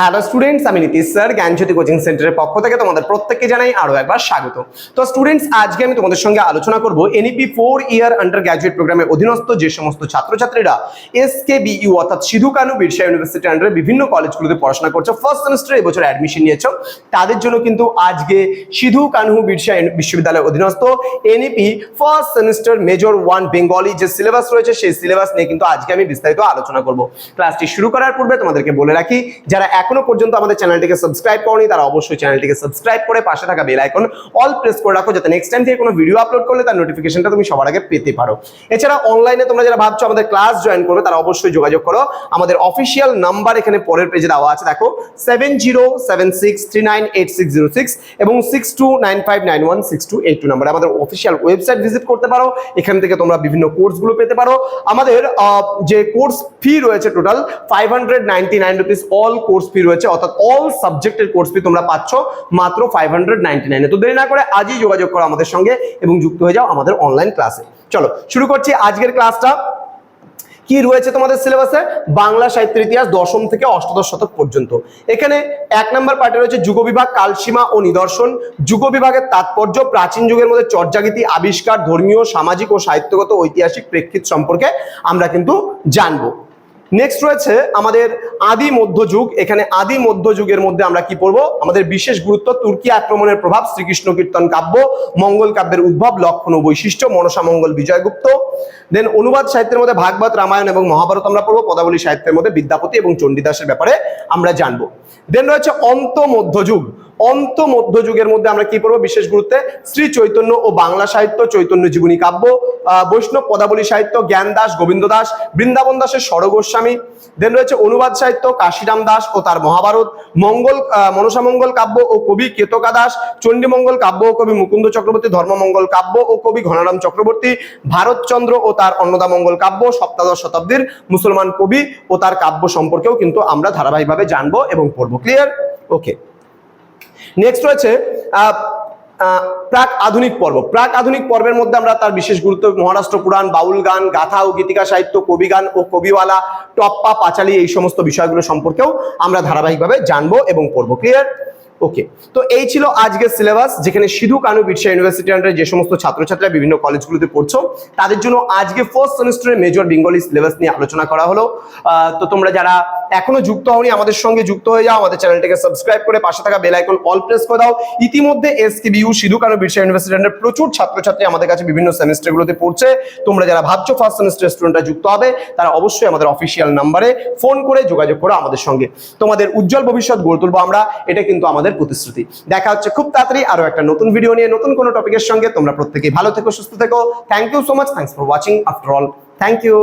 Hello students আমি Nitish sir, জ্ঞানজ্যোতি coaching সেন্টারের পক্ষ থেকে তোমাদের প্রত্যেককে জানাই আরও একবার স্বাগত। তো স্টুডেন্টস আজকে আমি তোমাদের সঙ্গে আলোচনা করব NEP four year undergraduate প্রোগ্রামের অধীনস্থ যে সমস্ত ছাত্রছাত্রীরা এস কে বিইউ অর্থাৎ সিধু কানু বিরসা ইউনিভার্সিটি আন্ডারে বিভিন্ন কলেজগুলোতে পড়াশোনা করছ ফার্স্ট সেমিস্টারে এবছর অ্যাডমিশন নিয়েছো। তাদের জন্য কিন্তু আজকে সিধু কানু বিরসা বিশ্ববিদ্যালয়ের অধীনস্থ NEP first semester major one Bengali যে সিলেবাস রয়েছে, সেই সিলেবাস নিয়ে কিন্তু আজকে আমি বিস্তারিত আলোচনা করব। ক্লাসটি শুরু করার পূর্বে তোমাদেরকে বলে রাখি, যারা এখনও পর্যন্ত আমাদের চ্যানেলটিকে সাবস্ক্রাইব করনি, তারা অবশ্যই চ্যানেলটিকে সাবস্ক্রাইব করে পাশে থাকা বেল আইকন অল প্রেস করে রাখো, যাতে নেক্সট টাইম থেকে কোনো ভিডিও আপলোড করলে তার নোটিফিকেশনটা তুমি সবার আগে পেতে পারো। এছাড়া অনলাইনে তোমরা যারা ভাবছ আমাদের ক্লাস জয়েন করবে, তারা অবশ্যই যোগাযোগ করো। আমাদের অফিসিয়াল নাম্বার এখানে পরের পেজে দেওয়া আছে, দেখো seven zero seven six three nine eight six zero six এবং six two nine five nine one six two eight two number আমাদের অফিসিয়াল ওয়েবসাইট ভিজিট করতে পারো, এখান থেকে তোমরা বিভিন্ন কোর্সগুলো পেতে পারো। আমাদের যে কোর্স ফি রয়েছে total five hundred ninety nine rupees all course fee রয়েছে, অর্থাৎ অল সাবজেক্টের কোর্স ফি তোমরা পাচ্ছ মাত্র ফাইভ হান্ড্রেড নাইনটি নাইনে তো দেরি না করে আজই যোগাযোগ করো আমাদের সঙ্গে এবং যুক্ত হয়ে যাও আমাদের অনলাইন ক্লাসে চলো, শুরু করছি আজকের ক্লাসটা কি রয়েছে তোমাদের সিলেবাসে বাংলা, সাহিত্যের ইতিহাস দশম থেকে অষ্টাদশ শতক পর্যন্ত। এখানে এক নম্বর পার্টে রয়েছে যুগ বিভাগ, কালসীমা ও নিদর্শন। যুগ বিভাগের তাৎপর্য প্রাচীন যুগের মধ্যে চর্যাগীতি, আবিষ্কার, ধর্মীয়, সামাজিক ও সাহিত্যগত ঐতিহাসিক প্রেক্ষিত সম্পর্কে আমরা কিন্তু জানব। নেক্সট রয়েছে আমাদের আদি মধ্যযুগ। এখানে আদি মধ্যযুগের মধ্যে আমরা কি পড়ব? আমাদের বিশেষ গুরুত্ব তুর্কি আক্রমণের প্রভাব, শ্রীকৃষ্ণ কীর্তন কাব্য, মঙ্গল কাব্যের উদ্ভব, লক্ষণ ও বৈশিষ্ট্য, মনসা মঙ্গল বিজয়গুপ্ত। দেন অনুবাদ সাহিত্যের মধ্যে ভাগবত, রামায়ণ এবং মহাভারত আমরা পড়ব। পদাবলী সাহিত্যের মধ্যে বিদ্যাপতি এবং চণ্ডীদাসের ব্যাপারে আমরা জানব। দেন রয়েছে অন্ত মধ্যযুগ অন্ত মধ্যযুগের মধ্যে আমরা কি পড়ব? বিশেষ গুরুত্বে শ্রী চৈতন্য ও বাংলা সাহিত্য, চৈতন্য জীবনী কাব্য বৈষ্ণব পদাবলী সাহিত্য, জ্ঞান দাস, গোবিন্দ দাস, বৃন্দাবন দাসের স্বরগোস্বামী দেন রয়েছে অনুবাদ সাহিত্য, কাশিরাম দাস ও তার মহাভারত, মঙ্গল মনসামঙ্গল কাব্য ও কবি কেতকা দাস চণ্ডীমঙ্গল কাব্য ও কবি মুকুন্দ চক্রবর্তী ধর্মমঙ্গল কাব্য ও কবি ঘনারাম চক্রবর্তী ভারতচন্দ্র ও তার অন্নদামঙ্গল কাব্য, সপ্তাদশ শতাব্দীর মুসলমান কবি ও তার কাব্য সম্পর্কেও কিন্তু আমরা ধারাবাহিকভাবে জানব এবং পড়ব। ক্লিয়ার ওকে নেক্সট রয়েছে প্রাক আধুনিক পর্ব। প্রাক আধুনিক পর্বের মধ্যে আমরা তার বিশেষ গুরুত্ব, মহারাষ্ট্র পুরাণ, বাউল গান, গাথা ও গীতিকা সাহিত্য, কবি গান ও কবিওয়ালা, টপ্পা, পাঁচালী এই সমস্ত বিষয়গুলো সম্পর্কেও আমরা ধারাবাহিকভাবে জানব এবং পড়ব। ক্লিয়ার ওকে তো এই ছিল আজকের সিলেবাস যেখানে সিধু কানু বিরসা ইউনিভার্সিটি আন্ডারে যে সমস্ত ছাত্রছাত্রীরা বিভিন্ন কলেজগুলোতে পড়ছো, তাদের জন্য আজকে ফার্স্ট সেমিস্টারের মেজর বেঙ্গলি সিলেবাস নিয়ে আলোচনা করা হলো। তো তোমরা যারা এখনও যুক্ত হওনি, আমাদের সঙ্গে যুক্ত হয়ে যাও, আমাদের চ্যানেলটাকে সাবস্ক্রাইব করে পাশে থাকা বেল আইকন অল প্রেস করে দাও। ইতিমধ্যে এসকেবিইউ সিধু কানু বিরসা ইউনিভার্সিটি আন্ডারে প্রচুর ছাত্রছাত্রী আমাদের কাছে বিভিন্ন সেমিস্টারগুলোতে পড়ছে। তোমরা যারা ভাবছ ফার্স্ট সেমিস্টার স্টুডেন্টরা যুক্ত হবে, তারা অবশ্যই আমাদের অফিসিয়াল নাম্বারে ফোন করে যোগাযোগ করো আমাদের সঙ্গে। তোমাদের উজ্জ্বল ভবিষ্যৎ গড়ে তুলবো আমরা, এটা কিন্তু আমাদের প্রতিশ্রুতি। দেখা হচ্ছে খুব তাড়াতাড়ি আরও একটা নতুন ভিডিও নিয়ে, নতুন কোনো টপিকের সঙ্গে। তোমরা প্রত্যেকেই ভালো থেকো, সুস্থ থেকো। Thank you so much thanks for watching after all thank you